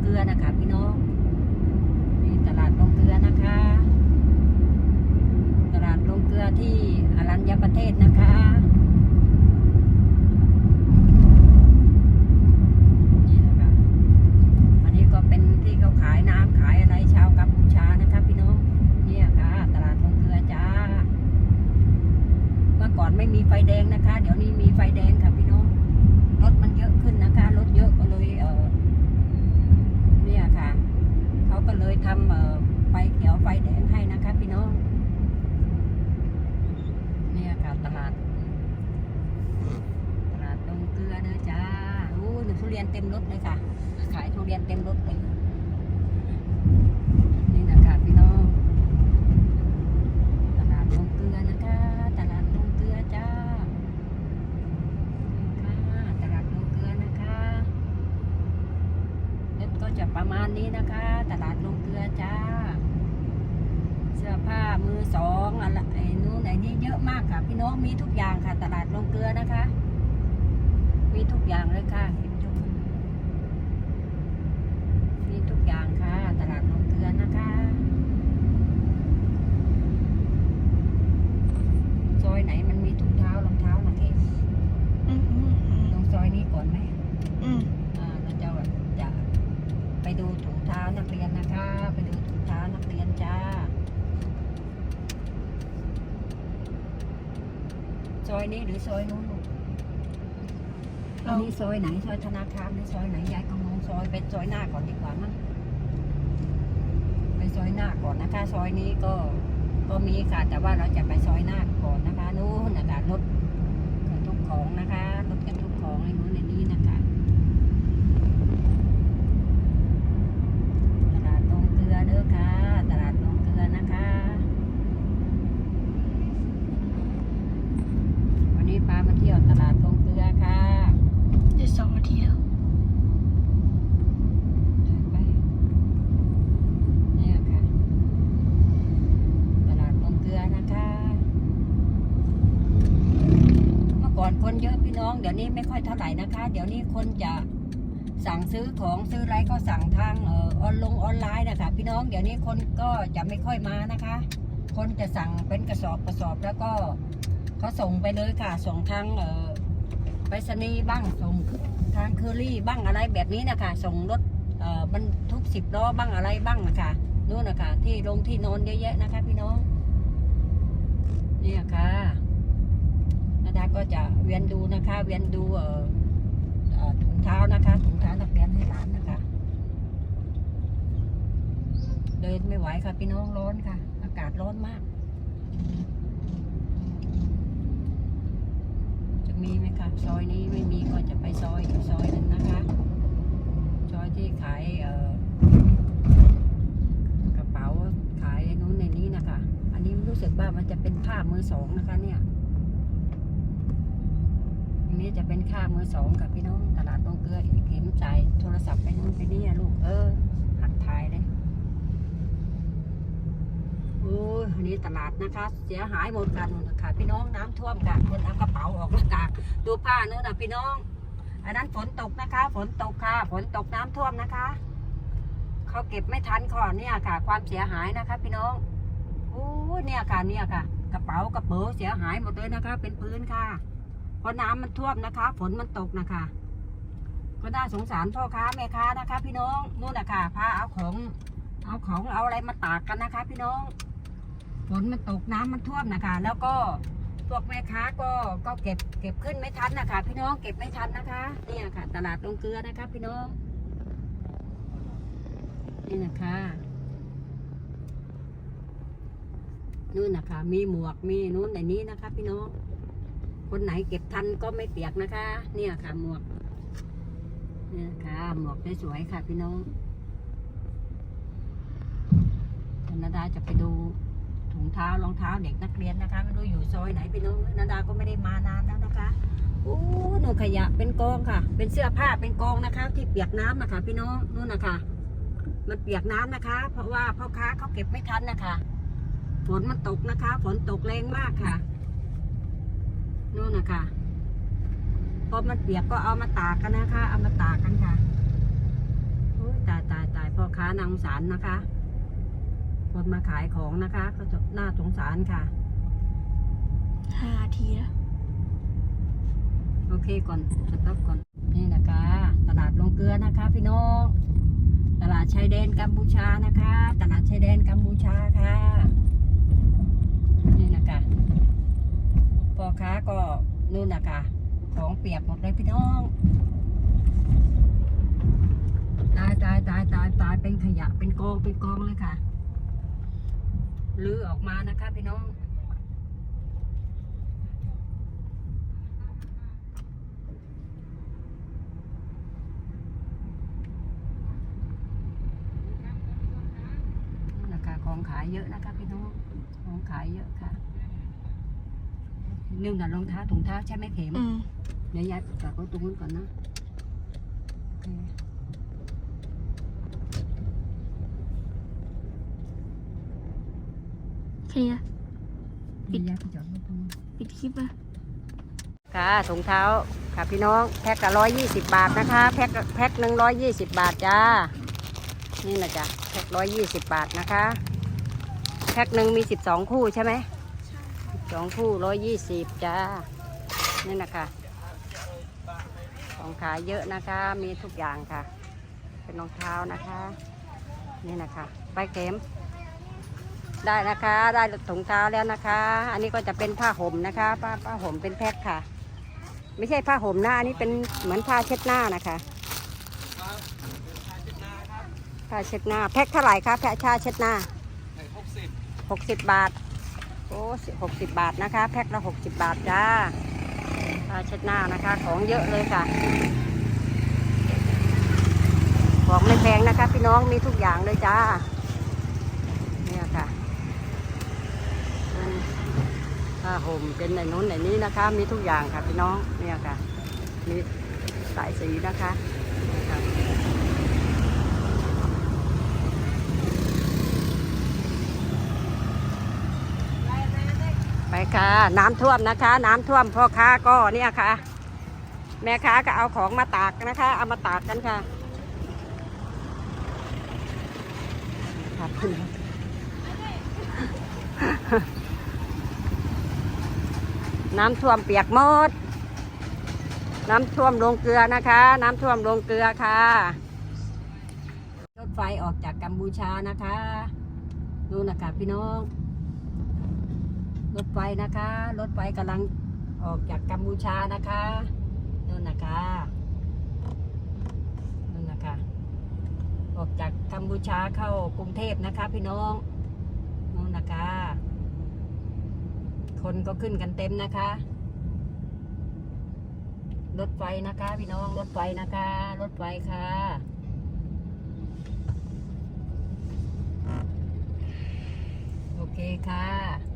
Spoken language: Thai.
เกลือนะคะ พี่น้องนี่ตลาดโรงเกลือนะคะ ตลาดโรงเกลือที่อรัญญประเทศนะคะนี่นะคะอันนี้ก็เป็นที่เขาขายน้ำขายอะไรชาวกัมพูชานะคะ พี่น้องเนี่ยค่ะ ตลาดโรงเกลือจ้า เมื่อก่อนไม่มีไฟแดงนะคะ เดี๋ยวนี้มีไฟแดงค่ะพี่น้อง รถมันเยอะขึ้นนะคะ รถเยอะก็เลยเออเนี่ยค่ะ เขาก็เลย ทำเออไฟเขียวไฟแดงให้นะคะพี่น้อง เนี่ยค่ะตลาด ตลาดตรงเกลือเด้อจ้าโอ้ยทุเรียนเต็มรถเลยค่ะ ขายทุเรียนเต็มรถเลย นี่นะคะพี่น้อง ตลาดลงเกลือนะคะ ตลาดลงเกลือจ้านี่ค่ะตลาดลงเกลือนะคะรถก็จะประมาณนี้นะคะ ตลาดลงเกลือจ้า เสื้อผ้า มือสองอะไรนู้นไอ้นี่เยอะมากค่ะ พี่น้องมีทุกอย่างค่ะ ตลาดลงเกลือนะคะ มีทุกอย่างเลยค่ะเห็นชมมีทุกอย่างค่ะ ตลาดลงเกลือนะคะ ซอยไหนมันมีถุงเท้ารองเท้านะเกศ อืมอืมอืม ลงซอยนี้ก่อนไหม อืม อ่าเราจะจะไปดูถุงเท้านักเรียนนะคะ ไปดูถุงเท้านักเรียนจ้า ซ อยนี้หรือซอยนู้นลูกอันนี้ซอยไหนซอยธนาคารหรือซอยไหนยายกำลังซอยเป็นซอยหน้าก่อนดีกว่ามั้งไปซอยหน้าก่อนนะคะ ซอยนี้ก็ก็มีค่ะแต่ว่าเราจะไปซอยหน้าก่อนนะคะนู้นนะคะรถบรรทุกของนะคะรถบรรทุกของไอ้นู้นไอ้นี้นะคะ ตลาดลงเกลือเด้อค่ะ ตลาดลงเกลือนะคะ วันนี้ปามาเที่ยวตลาดลงเกลือค่ะ เดี๋ยวสองนาทีแล้ว ไปเนี่ยค่ะ ตลาดลงเกลือนะคะ เมื่ อนคนเยอะพี่น้องเดี๋ยวนี้ไม่ค่อยเท่าไหร่นะคะ เดี๋ยวนี้คนจะสั่งซื้อของซื้ออะไรก็สั่งทางเออออนลงออนไลน์นะคะ พี่น้องเดี๋ยวนี้คนก็จะไม่ค่อยมานะคะ คนจะสั่งเป็นกระสอบกระสอบแล้วก็เขาส่งไปเลยค่ะ ส่งทางเออไปรษณีย์บ้างส่งทางเคอรี่บ้างอะไรแบบนี้นะคะ ส่งรถเออบรรทุกสิบล้อบ้างอะไรบ้างนะคะนู่นนะคะที่ลงที่นอนเยอะแยะนะคะ พี่น้องเนี่ยค่ะ นาดาก็จะเวียนดูนะคะ เวียนดูเอ่อถุงเท้านะคะถุงเท้านักเรียนให้หลานนะคะ เดินไม่ไหวค่ะพี่น้องร้อนค่ะ อากาศร้อนมาก จะมีไหมคะซอยนี้ไม่มีก็จะไปซอยอีกซอยหนึ่งนะคะ ซอยที่ขายเอ่อกระเป๋าขายนู้นในนี้นะคะ อันนี้รู้สึกว่ามันจะเป็นผ้ามือสองนะคะเนี่ย จะเป็นค่ามือสองกับพี่น้องตลาดตรงเกลือเข็มจ่ายโทรศัพท์ไปนู่นไปนี่ลูกเออหัดถ่ายเลยโอ้ยนนี้ตลาดนะคะ เสียหายหมดกันค่ะพี่น้องน้ำท่วมกันคนเอากระเป๋าออกมากางดูผ้านู้นนะพี่น้อง อันนั้นฝนตกนะคะ ฝนตกค่ะ ฝนตกน้ำท่วมนะคะเขาเก็บไม่ทันก่อนเนี่ยค่ะ ความเสียหายนะคะ พี่น้องโอ้ยเนี่ยค่ะเนี่ยค่ะ กระเป๋ากระเป๋าเสียหายหมดเลยนะคะ เป็นพื้นค่ะ เพราะน้ำมันท่วมนะคะ ฝนมันตกนะคะ ก็น่าสงสารพ่อค้าแม่ค้านะคะ พี่น้องนู่นนะคะพาเอาของเอาของเอาอะไรมาตากกันนะคะ พี่น้อง ฝนมันตกน้ำมันท่วมนะคะ แล้วก็พวกแม่ค้าก็ก็เก็บเก็บขึ้นไม่ทันนะคะ พี่น้องเก็บไม่ทันนะคะเนี่ยค่ะ ตลาดลงเกลือนะคะ พี่น้องนี่นะคะนู่นนะคะ มีหมวกมีนู้นในนี้นะคะ พี่น้อง คนไหนเก็บทันก็ไม่เปียกนะคะ เนี่ยค่ะหมวกเนี่ยค่ะหมวกสวยๆค่ะพี่น้องธนาดาจะไปดูถุงเท้ารองเท้าเด็กนักเรียนนะคะไม่รู้อยู่ซอยไหนพี่น้องนาดาก็ไม่ได้มานานแล้วนะคะโอ้หนูขยะเป็นกองค่ะ เป็นเสื้อผ้าเป็นกองนะคะ ที่เปียกน้ำนะคะ พี่น้องนู่นนะคะมันเปียกน้ำนะคะ เพราะว่าพ่อค้าเขาเก็บไม่ทันนะคะ ฝนมันตกนะคะ ฝนตกแรงมากค่ะ นู่นนะคะพอมันเปียกก็เอามาตากกันนะคะ เอามาตากกันค่ะโอ้ยตายตายตายพ่อค้านางสงสารนะคะ คนมาขายของนะคะก็จะน่าสงสารค่ะห้านาทีแล้วโอเคก่อนสต็อปก่อนนี่นะคะ ตลาดลงเกลือนะคะ พี่น้องตลาดชายแดนกัมพูชานะคะ ตลาดชายแดนกัมพูชาค่ะนี่นะคะพ่อ ค้าก็นู่นนะคะของเปียกหมดเลยพี่น้อง ตายตายตายตายตายเป็นขยะเป็นกองเป็นกองเลยค่ะลื้อออกมานะคะพี่น้องนะคะของขายเยอะนะคะพี่น้องของขายเยอะค่ะ นึ่งน่ะรองเท้าถุงเท้าใช่ไหมเข็มอืมเดี๋ยวยายฝากเอาตรงนู้นก่อนนะโอเคแค่นี้นะเดี๋ยวยายไปจอดรถตรงนู้น ปิดคลิปนะ ค่ะถุงเท้าค่ะพี่น้องแพ็คละร้อยยี่สิบบาทนะคะ แพ็คแพ็คหนึ่งร้อยยี่สิบบาทจ้า นี่นะจ๊ะแพ็คร้อยยี่สิบบาทนะคะ แพ็คหนึ่งมีสิบสองคู่ใช่ไหม สองคู่ร้อยยี่สิบจ้า นี่นะคะของขายเยอะนะคะ มีทุกอย่างค่ะ เป็นรองเท้านะคะ นี่นะคะไปเข็ม ได้นะคะ ได้ถุงเท้าแล้วนะคะ อันนี้ก็จะเป็นผ้าห่มนะคะผ้าผ้าห่มเป็นแพ็คค่ะ ไม่ใช่ผ้าห่มนะอันนี้เป็นเหมือนผ้าเช็ดหน้านะคะผ้าเช็ดหน้าแพ็คเท่าไหร่คะแพ็คชาเช็ดหน้าหกสิบบาท โอ้หกสิบบาทนะคะ แพ็คละหกสิบบาทจ้าผ้าเช็ดหน้านะคะ ของเยอะเลยค่ะ ของไม่แพงนะคะ พี่น้องมีทุกอย่างเลยจ้า เนี่ยค่ะผ้าห่มเป็นในนู้นในนี้นะคะ มีทุกอย่างค่ะพี่น้อง เนี่ยค่ะ มีสายสีนะคะเนี่ย ค่ะไปค่ะ น้ำท่วมนะคะ น้ำท่วมพ่อค้าก็เนี่ยค่ะ แม่ค้าก็เอาของมาตากนะคะ เอามาตากกันค่ะครับน้ำท่วมเปียกหมด น้ำท่วมลงเกลือนะคะ น้ำท่วมลงเกลือค่ะ รถไฟออกจากกัมพูชานะคะนู่นนะคะพี่น้อง รถไฟนะคะ รถไฟกำลังออกจากกัมพูชานะคะนู่นนะคะนู่นนะคะ ออกจากกัมพูชาเข้ากรุงเทพนะคะ พี่น้องนู่นนะคะ คนก็ขึ้นกันเต็มนะคะ รถไฟนะคะ พี่น้องรถไฟนะคะ รถไฟค่ะโอเคค่ะ